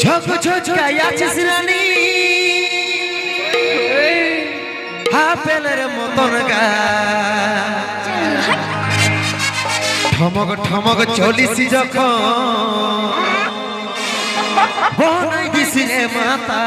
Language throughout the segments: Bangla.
ঝক ঝচকাই আছিস রানী আপেলের মতন গা ঠমক ঠমক চলিছি যখন বনাই দিছি রে মাতা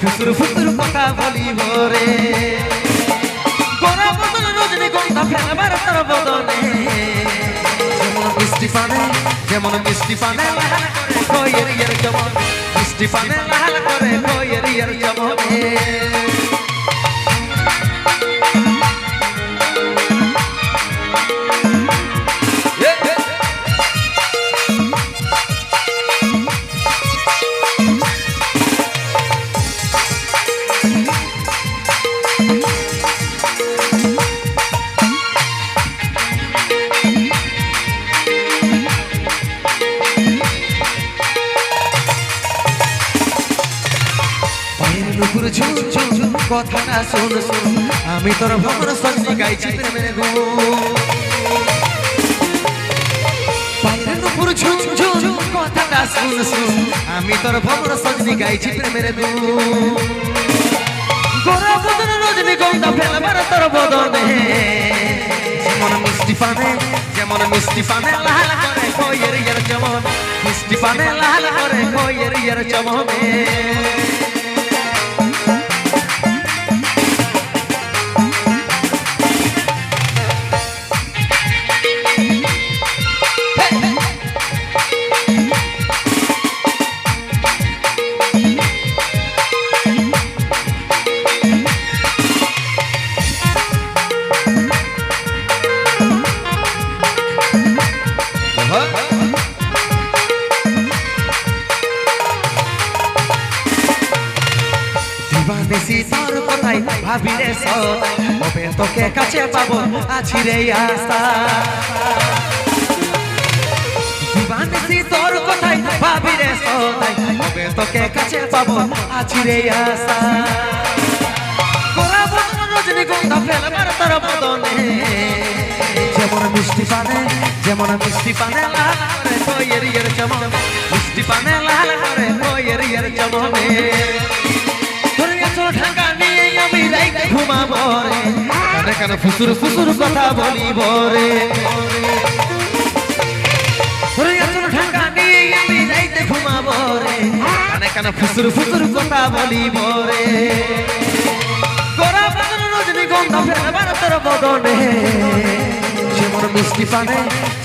ফুসুর ফুসুর কথা বলিব রে। গোরা বদন রজনী গন্ধা ফেলবার তোর বদনে যেমন মিষ্টি পানে, যেমন মিষ্টি পানে খয়ের ইয়ের যেমন মিষ্টি পানে লাল করে খয়ের ইয়ার যেমন নুপুর ঝুম ঝুম কথাটা শোন শোন। আমি তোর ভ্রমণ সঙ্গে গাইছি প্রেমের গো। পায়ের নুপুর ঝুম ঝুম কথাটা শোন শোন। আমি তোর ভ্রমণ সঙ্গে গাইছি প্রেমের গো। গোরা বদন রজনী গন্ধা ফেলবার তোর বদনে। যেমন মিষ্টি পানে, যেমন মিষ্টি পানে লাল করে কইয়ের ইয়ার যেমন মিষ্টি পানে লাল করে কইয়ের ইয়ার চমনে। দিবানিসি তোর কথাই ভাবি রে কবে তোকে কাছে পাবো আছি রে আশা দিবানিসি তোর কথাই ভাবি রে সদাই কবে তোকে কাছে পাবো আছি রে আশা গোরা বদন রজনী গন্ধা ফেলবার তোর বদনে। যেমন মিষ্টি পানে, যেমন মিষ্টি পানে লাল করে চমন মিষ্টি পানে লাল করে চমনে কানে ফুসুর ফুসুর কথা বলিব রে? তোর এত ঢাকা নিয়ে আমি রাইতে ঘুমাবো রে? কানে কানে ফুসুর ফুসুর কথা বলিব রে? গোরা ফেলবার তোর বদনে। মিষ্টি পানে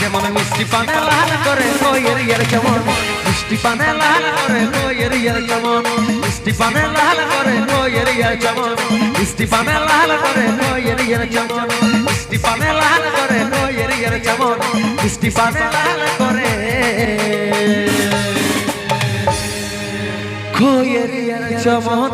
যেমন মিষ্টি পানে লাল করে কইয়ের ইয়ার যেমন মিষ্টি পানে লাল করে কইয়ের ইয়ার যেমন মিষ্টি পানে লাল করে কইয়ের ইয়ার যেমন মিষ্টি পানে লাল করে কইয়ের ইয়ার যেমন মিষ্টি পানে লাল করে কইয়ের ইয়ার যেমন মিষ্টি পানে লাল করে কইয়ের ইয়ার যেমন